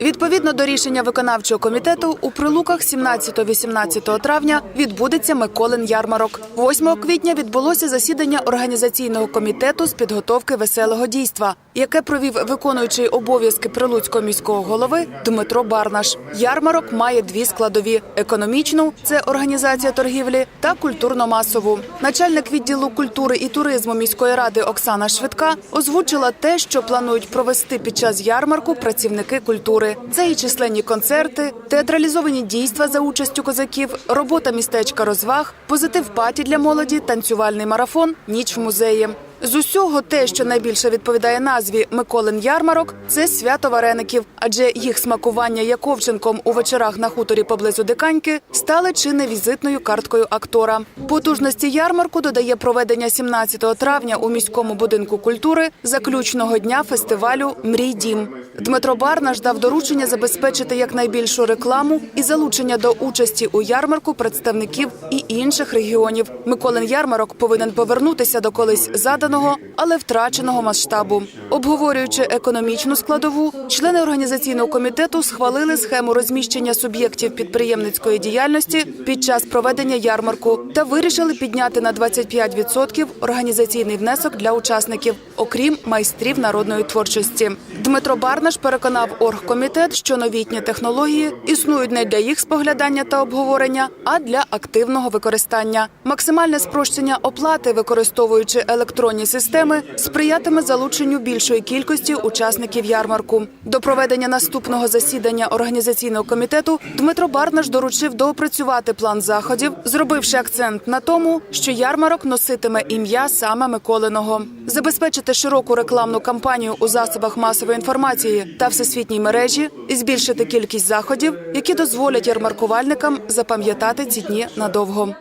Відповідно до рішення виконавчого комітету, у прилуках 17-18 травня відбудеться Миколин ярмарок. 8 квітня відбулося засідання організаційного комітету з підготовки веселого дійства, яке провів виконуючий обов'язки прилуцького міського голови Дмитро Барнаш. Ярмарок має дві складові: економічну це організація торгівлі, та культурно-масову. Начальник відділу культури і туризму міської ради Оксана Швидка озвучила те, що планують провести під час ярмарку працівники культури. Це і численні концерти, театралізовані дійства за участю козаків, робота містечка розваг, позитив паті для молоді, танцювальний марафон, ніч в музеї. З усього те, що найбільше відповідає назві Миколин ярмарок, це свято вареників, адже їх смакування Яковченком у вечорах на хуторі поблизу Диканьки стали чи не візитною карткою актора. Потужності ярмарку додає проведення 17 травня у міському будинку культури заключного дня фестивалю Мрій дім. Дмитро Барнаш дав доручення забезпечити якнайбільшу рекламу і залучення до участі у ярмарку представників і інших регіонів. Миколин ярмарок повинен повернутися до колись заданого, але втраченого масштабу. Обговорюючи економічну складову, члени організаційного комітету схвалили схему розміщення суб'єктів підприємницької діяльності під час проведення ярмарку та вирішили підняти на 25% організаційний внесок для учасників, окрім майстрів народної творчості. Дмитро Барнаш переконав оргкомітет, що новітні технології існують не для їх споглядання та обговорення, а для активного використання. Максимальне спрощення оплати, використовуючи електронні системи, сприятиме залученню більшої кількості учасників ярмарку. До проведення наступного засідання організаційного комітету Дмитро Барнаш доручив доопрацювати план заходів, зробивши акцент на тому, що ярмарок носитиме ім'я саме Миколиного, забезпечити широку рекламну кампанію у засобах масової інформації та всесвітній мережі і збільшити кількість заходів, які дозволять ярмаркувальникам запам'ятати ці дні надовго.